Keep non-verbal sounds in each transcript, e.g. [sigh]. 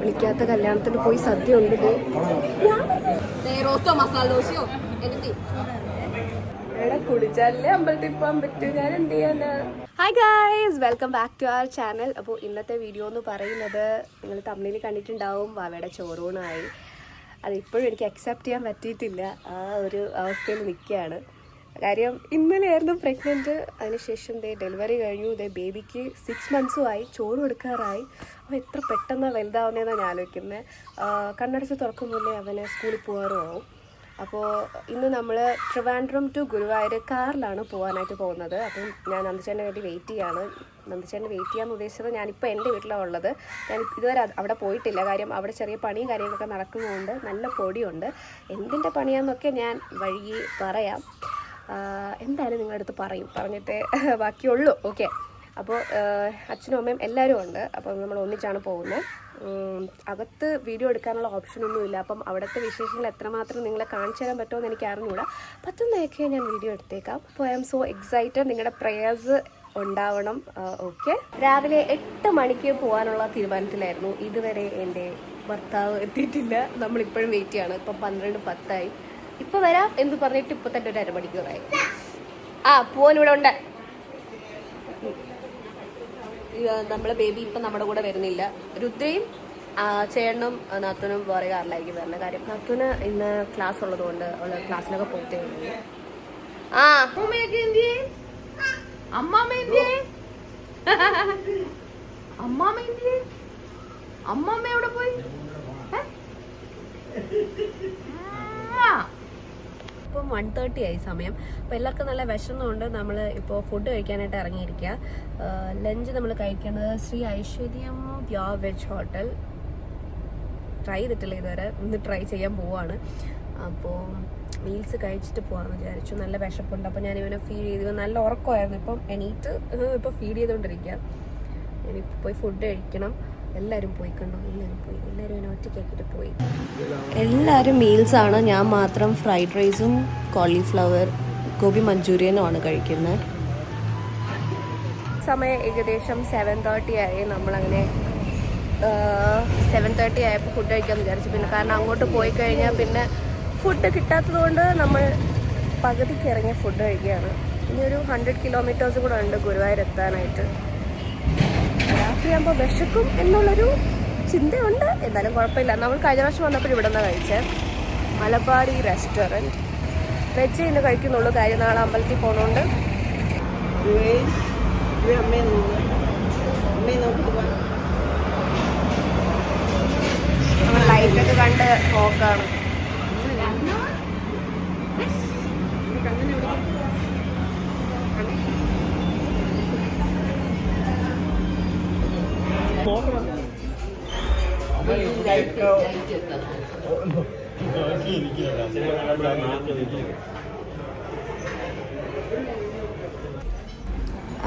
വിളിക്കാത്ത കല്യാണത്തിന് പോയി സദ്യ ഉണ്ട് റോസ്റ്റോ മസാല ദോശയോ? എന്നിട്ട്. എടാ കുടിച്ചാലേ അമ്പലത്തിൽ പോകാൻ പറ്റൂ. ഞാൻ എന്ത് ചെയ്യാനാ? Hi guys welcome back to our channel അപ്പോൾ ഇന്നത്തെ വീഡിയോ എന്ന് പറയുന്നത് നിങ്ങൾ തമ്മിൽ കണ്ടിട്ടുണ്ടാവും. വാവയുടെ ചോറൂണായി. അതിപ്പോഴും എനിക്ക് അക്സെപ്റ്റ് ചെയ്യാൻ പറ്റിയിട്ടില്ല. ആ ഒരു അവസ്ഥയിൽ നിൽക്കുകയാണ്. കാര്യം ഇന്നലെയായിരുന്നു പ്രഗ്നന്റ് അതിനുശേഷം ദേ ഡെലിവറി കഴിഞ്ഞു. ദേ ബേബിക്ക് സിക്സ് മന്ത്സും ആയി. ചോറ് കൊടുക്കാറായി. അവൻ എത്ര പെട്ടെന്ന് വലുതാവുന്നതെന്നാണ് ഞാൻ ആലോചിക്കുന്നത് കണ്ണടച്ച് തുറക്കുമ്പോഴേ അവന് സ്കൂളിൽ പോകാറും ആവും അപ്പോൾ ഇന്ന് നമ്മൾ ട്രിവാൻഡ്രം ടു ഗുരുവായൂർ കാറിലാണ് പോകാനായിട്ട് പോകുന്നത്. അപ്പം ഞാൻ നന്ദിച്ചേനെ വേണ്ടി വെയിറ്റ് ചെയ്യാണ്. നന്ദിച്ചേനെ വെയിറ്റ് ചെയ്യാൻ ഉദ്ദേശിച്ചത് ഞാനിപ്പോൾ എന്റെ വീട്ടിലാണ് ഉള്ളത്. ഞാൻ ഇതുവരെ അവിടെ പോയിട്ടില്ല. കാര്യം അവിടെ ചെറിയ പണിയും കാര്യങ്ങളൊക്കെ നടക്കുന്നതുകൊണ്ട് നല്ല പൊടിയുണ്ട്. എന്തിന്റെ പണിയാണെന്നൊക്കെ ഞാൻ വഴി പറയാം. എന്തായാലും നിങ്ങളുടെ അടുത്ത് പറയും. പറഞ്ഞിട്ടേ [laughs] ബാക്കിയുള്ളൂ. ഓക്കെ. അപ്പോൾ അച്ഛനും അമ്മയും എല്ലാവരും ഉണ്ട്. അപ്പം നമ്മൾ ഒന്നിച്ചാണ് പോകുന്നത്. അകത്ത് വീഡിയോ എടുക്കാനുള്ള ഓപ്ഷനൊന്നും ഇല്ല. അപ്പം അവിടുത്തെ വിശേഷങ്ങൾ എത്രമാത്രം നിങ്ങളെ കാണിച്ചു തരാൻ പറ്റുമോ എന്ന് എനിക്ക് അറിഞ്ഞുകൂടാ പറ്റുന്നതൊക്കെ ഞാൻ വീഡിയോ എടുത്തേക്കാം. അപ്പോൾ ഐ ആം സോ എക്സൈറ്റഡ്. നിങ്ങളുടെ പ്രേയേഴ്സ് ഉണ്ടാവണം. ഓക്കെ. രാവിലെ എട്ട് മണിക്ക് പോകാനുള്ള തീരുമാനത്തിലായിരുന്നു. ഇതുവരെ എന്റെ ഭർത്താവ് എത്തിയിട്ടില്ല. നമ്മളിപ്പോഴും വെയിറ്റ് ചെയ്യാണ്. ഇപ്പം പന്ത്രണ്ട് പത്തായി. ഇപ്പൊ വരാം എന്ന് പറഞ്ഞിട്ട് ഇപ്പൊ തന്നെ ഒരു അരമണിക്കൂറായി. ആ പോവാൻ ഇവിടെ ഉണ്ട്. നമ്മളെ ബേബി ഇപ്പൊ നമ്മുടെ കൂടെ വരുന്നില്ല. രുദ്രയും ചേട്ടനും നാത്തൂനും വേറെ കാറിലായിരിക്കും വരുന്ന കാര്യം. നാത്തൂന് ഇന്ന് ക്ലാസ് ഉള്ളതുകൊണ്ട് അവൾ ക്ലാസ്സിനൊക്കെ പോകത്തേ ഉള്ളൂ. ആ. അമ്മാമ്മ എവിടെ പോയി? ആ. ഇപ്പം വൺ തേർട്ടി ആയി സമയം. അപ്പോൾ എല്ലാവർക്കും നല്ല വിശന്നുകൊണ്ട് നമ്മൾ ഇപ്പോൾ ഫുഡ് കഴിക്കാനായിട്ട് ഇറങ്ങിയിരിക്കുക ലഞ്ച് നമ്മൾ കഴിക്കുന്നത് ശ്രീ ഐശ്വര്യം പ്യോർ വെജ് ഹോട്ടൽ. ട്രൈ ചെയ്തിട്ടില്ല ഇതുവരെ. ഇന്ന് ട്രൈ ചെയ്യാൻ പോവാണ്. അപ്പോൾ മീൽസ് കഴിച്ചിട്ട് പോകാമെന്ന് വിചാരിച്ചു. നല്ല വിശപ്പുണ്ട്. അപ്പോൾ ഞാൻ ഇവനെ ഫീഡ് ചെയ്തു. നല്ല ഉറക്കമായിരുന്നു. ഇപ്പം എണീറ്റ് ഇപ്പോൾ ഫീഡ് ചെയ്തുകൊണ്ടിരിക്കുക ഇനി പോയി ഫുഡ് കഴിക്കണം. എല്ലാവരും പോയി കണ്ടു എല്ലാവരും പോയി. എല്ലാവരും എന്നെ ഒറ്റയ്ക്കാക്കിയിട്ട് പോയി. എല്ലാവരും ആണ്. ഞാൻ മാത്രം ഫ്രൈഡ് റൈസും കോളിഫ്ലവർ ഗോബി മഞ്ചൂരിയനും ആണ് കഴിക്കുന്നത് സമയം ഏകദേശം സെവൻ തേർട്ടി ആയി. നമ്മളങ്ങനെ സെവൻ തേർട്ടി ആയപ്പോൾ ഫുഡ് കഴിക്കാമെന്ന് വിചാരിച്ചു. പിന്നെ കാരണം അങ്ങോട്ട് പോയി കഴിഞ്ഞാൽ പിന്നെ ഫുഡ് കിട്ടാത്തതുകൊണ്ട് നമ്മൾ പകുതിക്ക് ഇറങ്ങി ഫുഡ് കഴിക്കുകയാണ്. ഇനി ഒരു ഹൺഡ്രഡ് കിലോമീറ്റേഴ്സ് കൂടെ ഉണ്ട് ഗുരുവായൂർ എത്താനായിട്ട് രാത്രിയാകുമ്പോൾ വിശക്കും എന്നുള്ളൊരു ചിന്തയുണ്ട്. എന്തായാലും കുഴപ്പമില്ല. നമ്മൾ കഴിഞ്ഞ പ്രാവശ്യം വന്നപ്പോൾ ഇവിടെ നിന്ന് കഴിച്ചേ. മലബാടി റെസ്റ്റോറന്റ് വെജ് ഇന്ന് കഴിക്കുന്നുള്ളൂ. കാര്യം നാളെ അമ്പലത്തിൽ പോകുന്നുണ്ട് ലൈറ്റൊക്കെ കണ്ട് നോക്കാണ്.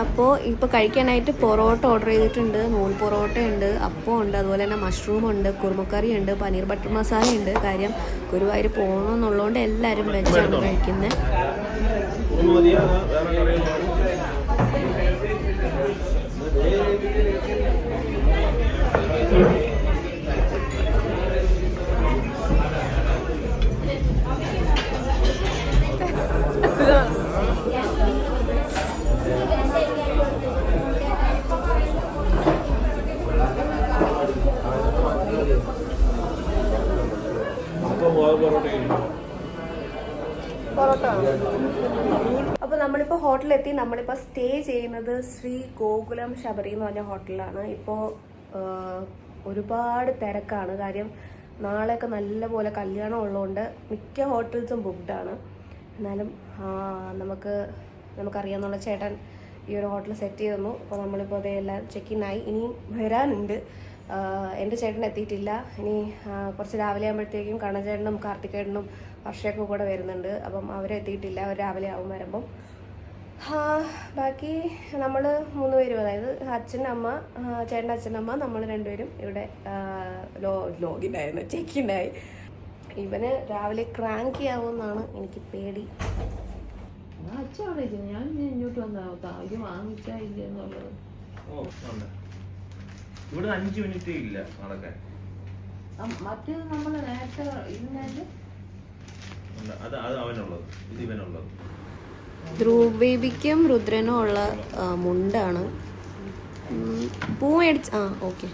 അപ്പോൾ ഇപ്പോൾ കഴിക്കാനായിട്ട് പൊറോട്ട ഓർഡർ ചെയ്തിട്ടുണ്ട്. നൂൽ പൊറോട്ട ഉണ്ട് അപ്പം ഉണ്ട് അതുപോലെ തന്നെ മഷ്റൂം ഉണ്ട് കുറുമക്കറി ഉണ്ട് പനീർ ബട്ടർ മസാല ഉണ്ട്. കാര്യം ഗുരുവായൂർ പോകണമെന്നുള്ളതുകൊണ്ട് എല്ലാവരും വെച്ചാണ് കഴിക്കുന്നത് നമ്മളിപ്പോൾ സ്റ്റേ ചെയ്യുന്നത് ശ്രീ ഗോകുലം ശബരി എന്ന് പറഞ്ഞ ഹോട്ടലിലാണ് ഇപ്പോൾ ഒരുപാട് തിരക്കാണ്. കാര്യം നാളെയൊക്കെ നല്ലപോലെ കല്യാണം ഉള്ളതുകൊണ്ട് മിക്ക ഹോട്ടൽസും ബുക്ക്ഡാണ് എന്നാലും നമുക്ക് നമുക്കറിയാമെന്നുള്ള ചേട്ടൻ ഈ ഒരു ഹോട്ടൽ സെറ്റ് ചെയ്തു തന്നു അപ്പോൾ നമ്മളിപ്പോൾ അതെല്ലാം ചെക്ക് ഇൻ ആയി. ഇനിയും വരാനുണ്ട്. എന്റെ ചേട്ടൻ എത്തിയിട്ടില്ല. ഇനി കുറച്ച് രാവിലെ ആകുമ്പോഴത്തേക്കും കണ്ണചേട്ടനും കാർത്തികേട്ടനും വർഷയൊക്കെ കൂടെ വരുന്നുണ്ട്. അപ്പം അവരെത്തിയിട്ടില്ല. അവർ രാവിലെ ആകുമ്പോൾ വരുമ്പം. ബാക്കി നമ്മൾ മൂന്ന് പേരും അതായത് അച്ഛൻ അമ്മ ചേട്ടന്റെ അച്ഛൻ അമ്മ നമ്മൾ രണ്ടുപേരും ഇവിടെ ലോ ലോഗിനായിരുന്നു ചെക്കിനായി. ഇവന് രാവിലെ ക്രാങ്കി ആവുമെന്നാണ് എനിക്ക് പേടി. അച്ഛൻ അവിടെ ഞാൻ ഇങ്ങോട്ട് വന്നാ ഇത് വാങ്ങിച്ചാ ഇല്ല എന്നുള്ളത് ഇവിടെ അഞ്ച് മിനിറ്റ് ഇല്ല നടക്കാൻ. മറ്റേത് നമ്മൾ നേരത്തെ ഇന്നത് ഉണ്ട്. അത് അത് അവനുള്ളത്. ഇത് ഇവനുള്ളത്. ധ്രുവ് ബേബിക്കും രുദ്രനും ഉള്ള മുണ്ടാണ്. പൂ മേടിച്ച് ആ ഓക്കെ.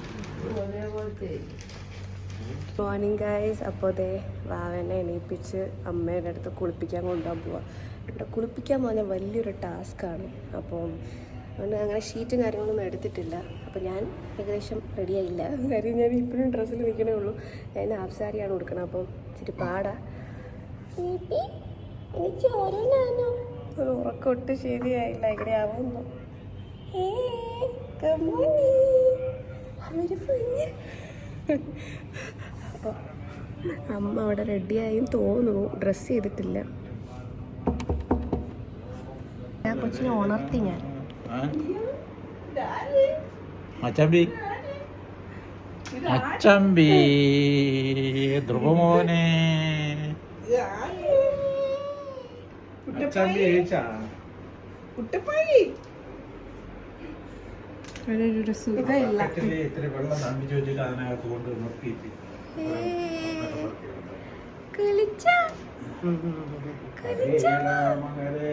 മോർണിംഗ് ഗായ്സ് അപ്പോൾ ദേ വാവനെ എണീപ്പിച്ച് അമ്മേന്റെ അടുത്ത് കുളിപ്പിക്കാൻ കൊണ്ടുപോകാൻ പോവാം. ഇവിടെ കുളിപ്പിക്കാൻ പോകുന്ന വലിയൊരു ടാസ്ക്കാണ് അപ്പോൾ അതുകൊണ്ട് അങ്ങനെ ഷീറ്റും കാര്യങ്ങളൊന്നും എടുത്തിട്ടില്ല. അപ്പോൾ ഞാൻ ഏകദേശം റെഡിയായില്ല കാര്യം ഞാൻ ഇപ്പോഴും ഡ്രസ്സിൽ നിൽക്കണേ ഉള്ളൂ. ഞാൻ ഹാഫ് സാരിയാണ് കൊടുക്കണം അപ്പം ഇച്ചിരി പാടാ. എനിക്ക് ഓരോന്നാണോ ഒരു ഉറക്കം ഒട്ട് ശരിയായില്ല. എങ്ങനെ ആവുന്നു. അവർ കുഞ്ഞ് അപ്പോൾ അമ്മ അവിടെ റെഡിയായും തോന്നുന്നു. ഡ്രസ്സ് ചെയ്തിട്ടില്ല. ഞാൻ കൊച്ചിനെ ഉണർത്തി ഞാൻ. അച്ചമ്പി. അച്ചമ്പി ധ്രുവമോനെ. ഹരേ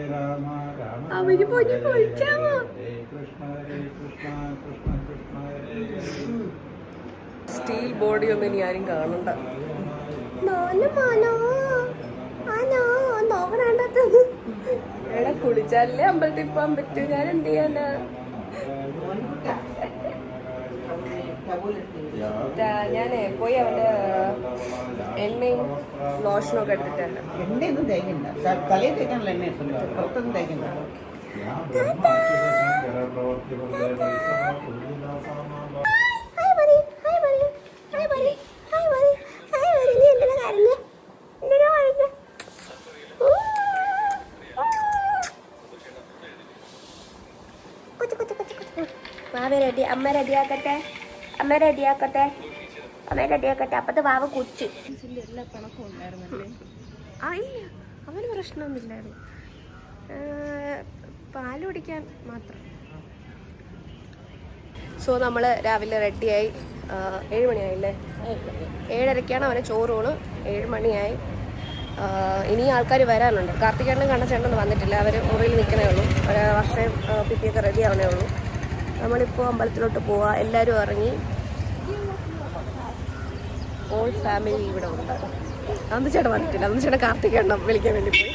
രാമ രാമ അവർ പോയി കുളിച്ചാമോ? സ്റ്റീൽ ബോഡി ഒന്നും ഇനി ആരും കാണണ്ട. എടാ കുളിച്ചാലേ അമ്പലത്തിൽ പോകാൻ പറ്റൂ? ഞാൻ എന്ത് ചെയ്യാനാ? ഞാനേ പോയി അവന്റെ എണ്ണയും ലോഷനും ഒക്കെ എടുത്തിട്ടുണ്ട്. എണ്ണയൊന്നും തേക്കണ്ട. തലയിൽ തേക്കാനുള്ള എണ്ണ പുറത്തൊന്നും തേക്കണ്ട. വാവ റെഡി അമ്മ റെഡിയാക്കട്ടെ അമ്മ റെഡിയാക്കട്ടെ അമ്മ റെഡിയാക്കട്ടെ. അപ്പത്തെ വാവ കുച്ച് എല്ലാ കണക്കും ഉണ്ടായിരുന്നല്ലേ? ആ ഇല്ല അവന് പ്രശ്നമൊന്നുമില്ലായിരുന്നു. പാൽ കുടിക്കാൻ മാത്രം. സോ നമ്മൾ രാവിലെ റെഡിയായി. ഏഴ് മണിയായില്ലേ? ഏഴരയ്ക്കാണ് അവന് ചോറൂണ്. ഏഴ് മണിയായി. ഇനി ആൾക്കാർ വരാനുണ്ട്. കാർത്തികേണ്ണൻ കണ്ണച്ചേട്ടനൊന്നും വന്നിട്ടില്ല. അവർ മുറിയിൽ നിൽക്കണേ ഉള്ളൂ. ഒരു വർഷം പിറ്റിയൊക്കെ റെഡി ആവണേ ഉള്ളൂ. നമ്മളിപ്പോൾ അമ്പലത്തിലോട്ട് പോവാ. എല്ലാവരും ഇറങ്ങി. ഓൾ ഫാമിലി ഇവിടെ ഉണ്ട്. അന്ന് ചേട്ടൻ വന്നിട്ടില്ല. അന്ന് ചേട്ടൻ കാർത്തികേണ്ണം വിളിക്കാൻ വേണ്ടി പോയി.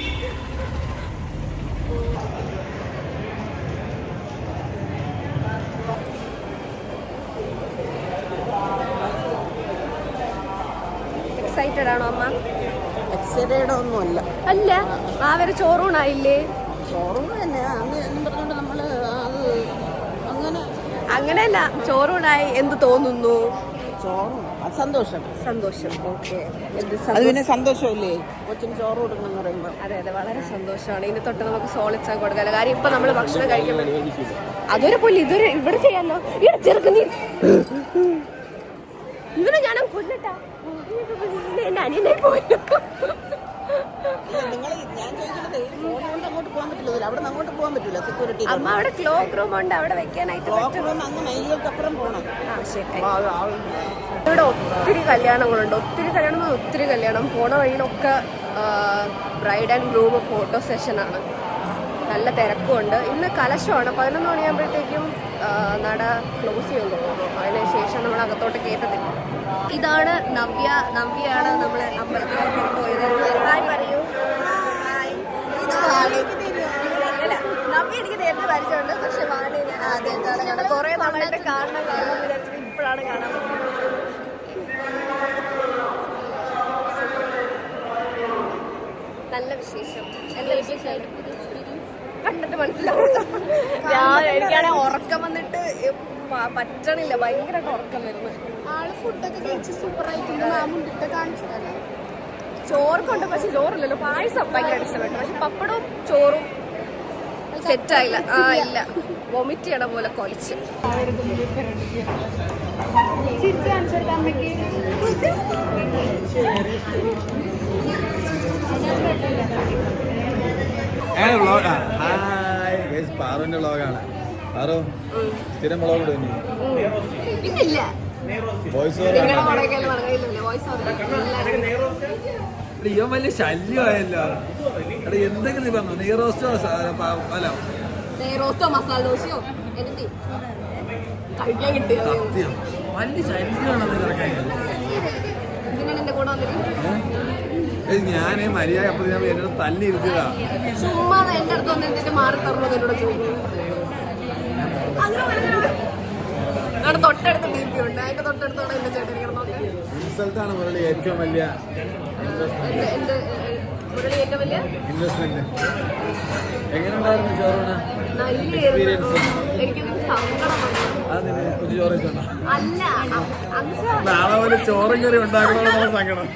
എക്സൈറ്റഡ് ആണോ അമ്മ? എക്സൈറ്റഡ് ഒന്നുമല്ല. അല്ല ആ വരെ ചോറൂണായില്ലേ? ചോറൂണ് തന്നെ അങ്ങനെയല്ല ചോറൂണായി എന്ത് തോന്നുന്നു ചോറും സന്തോഷം സന്തോഷം ഓക്കെ അത് പിന്നെ സന്തോഷമല്ലേ കൊച്ചിന് ചോറ് കൊടുക്കണം പറയുമ്പോൾ അതെ അതെ വളരെ സന്തോഷമാണ് ഇനി തൊട്ട് നമുക്ക് സോളിഡ്സ് കൊടുക്കാല്ലോ കാര്യം ഇപ്പൊ നമ്മൾ ഭക്ഷണം കഴിക്കുമ്പോൾ അതൊരു പുല്ല് ഇതൊരു ഇവിടെ ചെയ്യാലോ ഇവിടെ ചെറുക്ക് നീ ഇവനെ ഞാനും കൊല്ലട്ടാ എന്റെ അനിയനെ പോയി നിങ്ങൾ ഞാൻ ചോദിക്കുന്നത് അങ്ങോട്ട് പോകാൻ പറ്റില്ല അവിടെ നിന്ന് അങ്ങോട്ട് പോകാൻ പറ്റില്ല സെക്യൂരിറ്റി അമ്മ അവിടെ ക്ലോക്ക് റൂം ഉണ്ട് അവിടെ വെക്കാനായിട്ട് ക്ലോക്ക് റൂം അങ്ങ് പോകണം ഇവിടെ ഒത്തിരി കല്യാണങ്ങളുണ്ട് ഒത്തിരി കല്യാണം ഒത്തിരി കല്യാണം. പോണ വഴിയിലൊക്കെ ബ്രൈഡ് ആൻഡ് ഗ്രൂം ഫോട്ടോ സെഷനാണ് നല്ല തിരക്കുണ്ട് ഇന്ന് കലശമാണ്. പതിനൊന്ന് മണിയാകുമ്പോഴത്തേക്കും നട ക്ലോസ് ചെയ്യും തോന്നുന്നു അതിന് ശേഷം നമ്മൾ അകത്തോട്ട് കയറ്റത്തില്ല. ഇതാണ് നവ്യ നവ്യയാണ് നമ്മളെ അമ്പലത്തിലേക്ക് കൊണ്ടുപോയത്. നവ്യ എനിക്ക് നേരത്തെ പരിചയമുണ്ട് പക്ഷെ വാണി ഞാൻ ആദ്യമായിട്ടാണ് കാണുന്നത് കുറേ നാളായിട്ട് കാണണം കാണണം എന്ന് വിചാരിച്ചിട്ട് ഇപ്പോഴാണ് നല്ല വിശേഷം നല്ല വിശേഷമായിട്ട് കണ്ടിട്ട് മനസ്സിലാവും ഞാൻ എനിക്കാണെങ്കിൽ ഉറക്കം വന്നിട്ട് പറ്റണില്ല ഭയങ്കരമായിട്ട് ഉറക്കം വരുന്നു ആൾ ഫുഡൊക്കെ കഴിച്ച് സൂപ്പറായിട്ട് മാമുണ്ടിട്ട് കാണിച്ചു ചോറൊക്കെ പക്ഷെ ചോറില്ലല്ലോ. പായസം ഭയങ്കര ഇഷ്ടപ്പെട്ടു. പക്ഷെ പപ്പടവും ചോറും സെറ്റായില്ല. ആ ഇല്ല. വൊമിറ്റ് ചെയ്യണ പോലെ കൊലച്ച്. പാറുവിന്റെ വ്ളോഗാണ് പാറു സ്ഥിരം വ്ളോഗ് ഇടും ഇനി. ഓവർ വോയിസ് ഓവർ വോയിസ് ഇവൻ വലിയ ശല്യമായല്ലോ. എടാ എന്തെങ്കിലും നീ പറഞ്ഞു? നെയ്റോസ്റ്റോ അല്ല. റോസ്റ്റോ മസാല ദോശയോ? കഴിക്കാൻ കിട്ടിയോ? സത്യം. വലിയ ശല്യമാണ് വന്നിട്ട് ഞാൻ മര്യാദ അപ്പൊ ഞാൻ എന്നോട് തല്ലി ഇരുത്തിയതാ ചുമ്മാ എന്റെ അടുത്ത് വന്നിട്ട് മാറി തരണോ എന്നോട് ചോദിക്കുന്നു അവിടെ തൊട്ടടുത്ത് ഡി പി ഉണ്ട്. അതിന്റെ തൊട്ടടുത്തോടെ എന്റെ ചേട്ടൻ ഇൻസൾട്ടാണ് മുരളി ഏറ്റവും വലിയ മുരളി ഏറ്റവും വലിയ? ഇൻവെസ്റ്റ്മെന്റ് എങ്ങനെയുണ്ടായിരുന്നു ചോറൂണ്? എക്സ്പീരിയൻസ് എനിക്ക് സങ്കടം നാളെ പോലെ ചോറും കറി ഉണ്ടാക്കണമെന്നുള്ള സങ്കടം.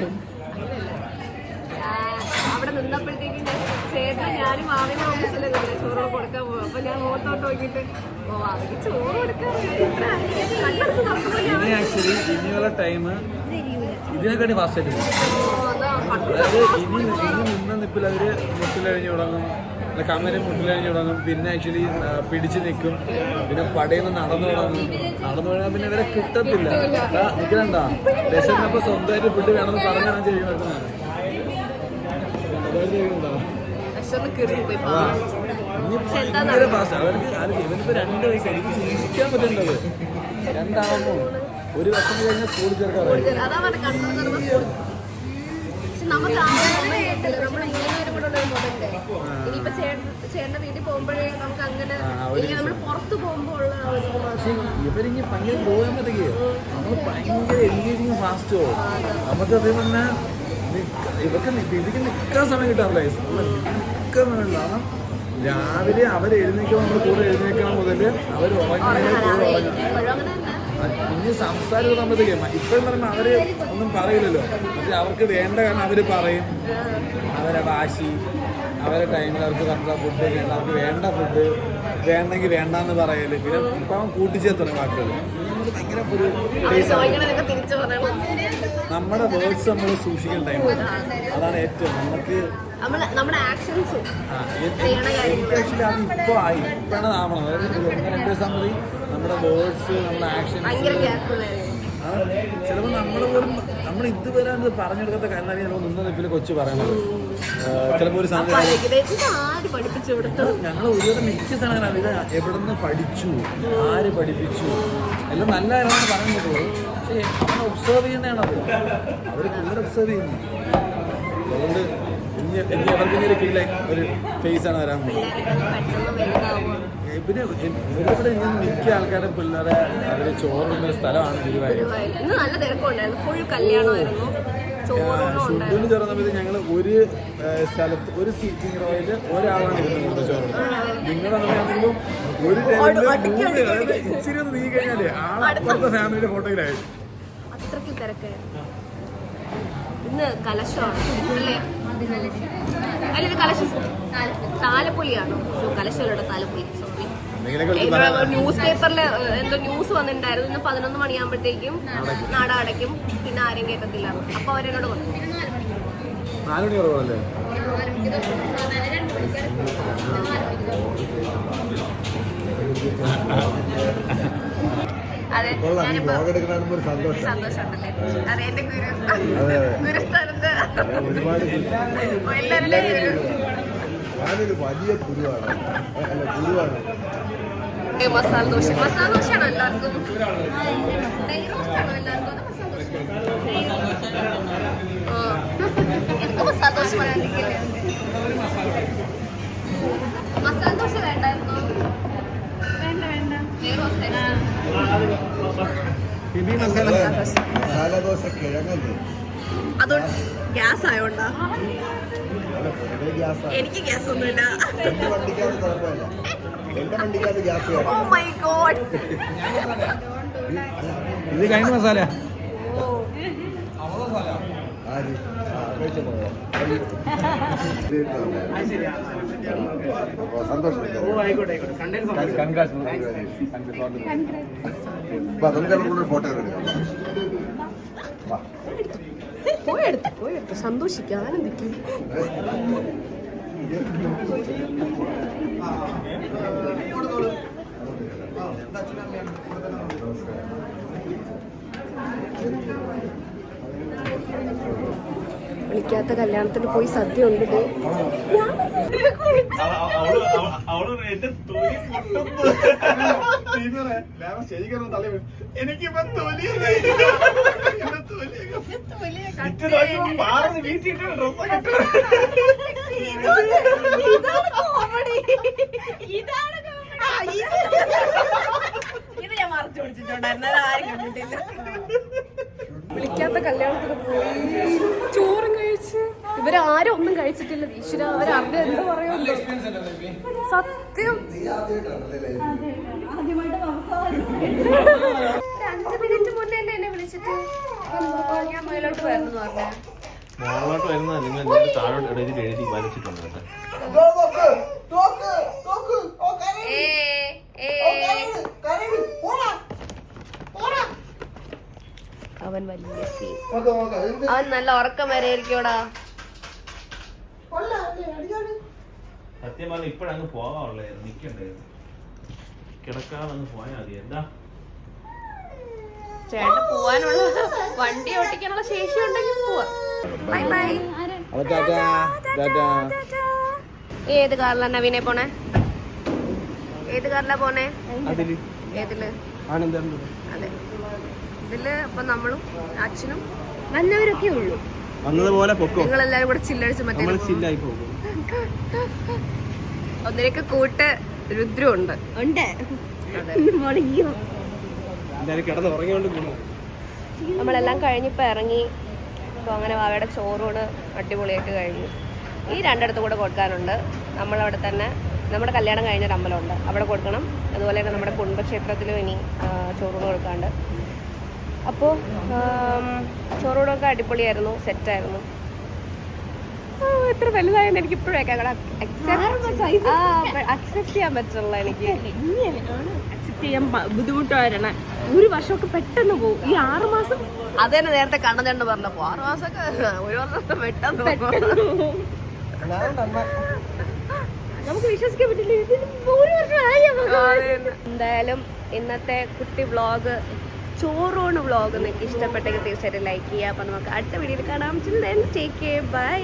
അവിടെ നിന്നപ്പോഴത്തേക്കും ചേട്ടൻ ഞാനും ആവിനെ ഓഫീസിലെ ചോറ് കൊടുക്കാൻ പോകും അപ്പൊ ഞാൻ ഓർത്തോട്ട് നോക്കിയിട്ട് ഇനി ആക്ച്വലി ഇനിയുള്ള ടൈം ഇതിനെക്കാട്ടി ഫാസ്റ്റ് ആയിട്ട് അതായത് ഇനി ഇനി നിന്ന നിപ്പിൽ അവർ മുട്ടിലഴിഞ്ഞു തുടങ്ങും. കമ്മൽ മുട്ടിലഴിഞ്ഞ് തുടങ്ങും. പിന്നെ ആക്ച്വലി പിടിച്ചു നിൽക്കും. പിന്നെ പടയിൽ നിന്ന് നടന്നു തുടങ്ങും. നടന്നു തുടങ്ങാൻ പിന്നെ ഇവരെ കിട്ടത്തില്ല. നിൽക്കണ്ട വിശന്നപ്പോ സ്വന്തമായിട്ട് ഫുഡ് വേണമെന്ന് പറഞ്ഞാണ് ചെയ്യുന്നത്. വിശന്ന് ചെയ്യുന്നുണ്ടോ ഭയങ്കര ഫാസ്റ്റ് അവർക്ക് ആലോചിക്ക്, ഇവനിപ്പോ രണ്ട് വയസ്സ് എനിക്ക് ചിന്തിക്കാൻ പറ്റുന്നത് രണ്ടാവുമ്പോ ഒരു വർഷം കഴിഞ്ഞാൽ സ്കൂളിൽ ചേർക്കാറായി നമുക്ക് കിട്ടില്ല. ഒരു. ഇനിയിപ്പോ ചേട്ടന്റെ വീട്ടിൽ പോകുമ്പോഴേ അങ്ങനെ നമ്മൾ പുറത്ത് പോകുമ്പോൾ ഉള്ള. ഇവരിങ്ങി ഭയങ്കര ഗ്രോ ചെയ്യുമ്പോഴത്തേക്ക് നമ്മൾ ഭയങ്കര എൻഗേജിങ് ഫാസ്റ്റ് പോകും നമുക്ക് അതേ പറഞ്ഞാൽ ഇവർക്ക് ഇതിക്ക് നിൽക്കാൻ സമയം കിട്ടാറില്ല. നിൽക്കാൻ സമയം കാരണം രാവിലെ അവർ എഴുന്നേക്കാൻ നമ്മൾ കൂടെ എഴുന്നേക്കാൻ മുതൽ അവർ ഉറങ്ങണമെങ്കിൽ കൂടെ ഉറങ്ങണം ഇനി സംസാരിക്കുന്ന നമ്മളത്തേക്ക് ഇപ്പോഴും പറയുമ്പോൾ അവർ ഒന്നും പറയില്ലല്ലോ. പക്ഷെ അവർക്ക് വേണ്ട കാരണം അവർ പറയും. അവരെ വാശി അവരെ ടൈമിൽ അവർക്ക് കണ്ട ഫുഡ് വേണ്ട അവർക്ക് വേണ്ട ഫുഡ് വേണ്ടെങ്കിൽ വേണ്ടാന്ന് പറയൽ. പിന്നെ ഇപ്പം അവൻ കൂട്ടിച്ചേർത്തണം വാക്കുകൾ ഭയങ്കര ഒരു നമ്മുടെ വേർഡ്സ് നമ്മൾ സൂക്ഷിക്കുന്ന ടൈം അതാണ് ഏറ്റവും നമുക്ക് ആക്ച്വലി അത് ഇപ്പോൾ ആയി. ഇപ്പോഴാണ് ആവണം അതായത് രണ്ട് നമ്മുടെ വേർഡ്സ് നമ്മുടെ ആയിരുന്നു ചിലപ്പോൾ നമ്മൾ പോലും നമ്മൾ ഇതുവരെ അത് പറഞ്ഞെടുക്കാത്ത കാരണം ചിലപ്പോൾ നിന്ന് നിപ്പിൽ കൊച്ചു പറയണത്. ചിലപ്പോൾ ഒരു സാധനം ഞങ്ങൾ ഒരുവിധ മിക്ക സാധനങ്ങളാണ്. ഇത് എവിടെ നിന്ന് പഠിച്ചു? ആര് പഠിപ്പിച്ചു? എല്ലാം നല്ല കാര്യമാണ് പറ്റുള്ളൂ പക്ഷേ നമ്മൾ ഒബ്സർവ് ചെയ്യുന്നതാണത്. അവർ കൂടുതൽ ഒബ്സർവ് ചെയ്യുന്നു. അതുകൊണ്ട് ഇനി ഇനി അവർക്ക് ഒരു കീഴിലെ ഒരു ഫേസാണ് വരാൻ പോകുന്നത്. പിന്നെ ഇവിടെ ഇങ്ങനെ മിക്ക ആൾക്കാരുടെ പിള്ളേരെ അവർ ചോറുന്ന സ്ഥലമാണ് ഗുരുവായൂർ. ഇന്ന് ഷുഡിന് ചേർന്ന സമയത്ത് ഞങ്ങൾ ഒരു സ്ഥലത്ത് ഒരു സീറ്റിംഗ് റോയിൽ ഒരാളാണ് ഇരുന്നത് ചോറ് നിങ്ങളാണെങ്കിലും ഒരു ടേബിളിൽ ഇച്ചിരി ഒന്ന് നീ കഴിഞ്ഞാലേ ആളപ്പുറത്തെ ഫാമിലിയുടെ ഫോട്ടോയിലായി അത്രയ്ക്ക് തിരക്കായിരുന്നു. ഇന്ന് കലശമാണ്. അല്ലേ ഇത് കലശ. താലപ്പൊലിയാണോ? സോ കലശമല്ലോ താലപ്പൊലി. സോറി ന്യൂസ് പേപ്പറിൽ എന്തോ ന്യൂസ് വന്നിട്ടുണ്ടായിരുന്നു. ഇന്ന് പതിനൊന്ന് മണിയാകുമ്പോഴത്തേക്കും നാട അടയ്ക്കും പിന്നെ ആരും കേട്ടത്തില്ല. അപ്പൊ അവരെന്നോട് പറഞ്ഞു നാല് മണി സന്തോഷമുണ്ടല്ലേ അതെ എന്റെ ഗുരു അതെ അതെ. ഗുരുസ്ഥാനത്ത്. ഒരുപാട് എല്ലാവരുടെയും ഗുരു. ഞാനൊരു വലിയ ഗുരുവാണ്. ഗുരുവാണ്. മസാല ദോശ. മസാല ദോശയാണോ എല്ലാവർക്കും. എനിക്ക് മസാല ദോശ പറയാണ്ടിരിക്കില്ലേ മസാല ദോശ വേണ്ടായിരുന്നോ? വേണ്ട വേണ്ട. നെയ് റോസ്റ്റ് ബിബി മസാല മസാല ദോശ കിഴങ്ങല്ലേ അതുകൊണ്ട് ഗ്യാസ് ആയോണ്ടാ എനിക്ക് ഗ്യാസ് ഒന്നുമില്ല ഓ മൈ ഗോഡ് ഇത് കഴിഞ്ഞ മസാല. ആര്? ആ, കഴിച്ചോ പോയോ? അപ്പൊ സന്തോഷം അപ്പൊ നമുക്ക് കൂടെ ഫോട്ടോ. പോയെടുത്ത് പോയെടുത്ത് സന്തോഷിക്കുക ആനന്ദിക്കും വിളിക്കാത്ത കല്യാണത്തിന് പോയി സദ്യ ഉണ്ട് ഇട്ട്. ഇത് ഞാൻ മറച്ചു പിടിച്ചിട്ടുണ്ടായിരുന്നു കണ്ടിട്ടില്ല. വിളിക്കാത്ത കല്യാണത്തിന് ഇവരാരും ഒന്നും കഴിച്ചിട്ടില്ല. ഈശ്വര അവരറിഞ്ഞ എന്ത് പറയുന്നു സത്യം. ഒരു അഞ്ച് മിനിറ്റ് മുന്നേ തന്നെ എന്നെ വിളിച്ചിട്ട്. "ഓ, ഞാൻ മേലോട്ട് വരണം എന്ന് പറഞ്ഞു നിങ്ങൾ എന്നിട്ട് താഴോട്ട് എഴുതി കേട്ടോ അവൻ വലിയ സീൻ. അവൻ നല്ല ഉറക്കം വരെ സത്യം പറഞ്ഞ ഇപ്പോഴങ്ങ് പോകാനുള്ളായിരുന്നു നിക്കണ്ടായിരുന്നു കിടക്കാതെ അങ്ങ് പോയാൽ മതി. എന്താ? ചേട്ടൻ പോവാനുള്ള വണ്ടി ഓട്ടിക്കാനുള്ള ശേഷി ഉണ്ടെങ്കിൽ പോവാ. ബൈ ഏത് കാറിലാ നവീനെ പോണേ? ഏത് കാറിലാ പോണേ? ഏതിൽ? അതെ. ഇതിൽ അപ്പൊ നമ്മളും അച്ഛനും വന്നവരൊക്കെ ഉള്ളു. വന്നതുപോലെ നിങ്ങളെല്ലാരും കൂടെ ചില്ലടിച്ച് മറ്റേ ചില്ലായി പോകും. [laughs] ഒന്നിനൊക്കെ കൂട്ട് രുദ്രമുണ്ട് ഉണ്ട്. നമ്മളെല്ലാം കഴിഞ്ഞിപ്പോ ഇറങ്ങി. അപ്പോൾ അങ്ങനെ വാവയുടെ ചോറൂണ് അടിപൊളിയായിട്ട് കഴിഞ്ഞു. ഈ രണ്ടിടത്ത് കൂടെ കൊടുക്കാനുണ്ട്. നമ്മളവിടെ തന്നെ നമ്മുടെ കല്യാണം കഴിഞ്ഞൊരു അമ്പലമുണ്ട്. അവിടെ കൊടുക്കണം. അതുപോലെ തന്നെ നമ്മുടെ കുടുംബക്ഷേത്രത്തിലും ഇനി ചോറൂണ് കൊടുക്കാണ്ട്. അപ്പോൾ ചോറൂണൊക്കെ അടിപൊളിയായിരുന്നു. സെറ്റായിരുന്നു. എത്ര വലുതായെന്ന് എനിക്ക് ഇപ്പോഴും അക്സെപ്റ്റ് ചെയ്യാൻ പറ്റുള്ള എനിക്ക്. അക്സെപ്റ്റ് ചെയ്യാൻ ബുദ്ധിമുട്ടായിരുന്നെ ഒരു വർഷമൊക്കെ പെട്ടെന്ന് പോകും ഈ ആറു മാസം അത് തന്നെ നേരത്തെ കണ്ണതണ്ട് പറഞ്ഞപ്പോ ആറു മാസമൊക്കെ ഒരു വർഷം പെട്ടെന്ന് പോകും. നമുക്ക് വിശ്വസിക്കാൻ പറ്റില്ല. ഒരു നമുക്ക്. എന്തായാലും ഇന്നത്തെ കുട്ടി വ്ളോഗ് ചോറൂണ് വ്ളോഗ് നിങ്ങൾക്ക് ഇഷ്ടപ്പെട്ടെങ്കിൽ തീർച്ചയായിട്ടും ലൈക്ക് ചെയ്യുക. അപ്പോൾ നമുക്ക് അടുത്ത വീഡിയോയിൽ കാണാം. Take care by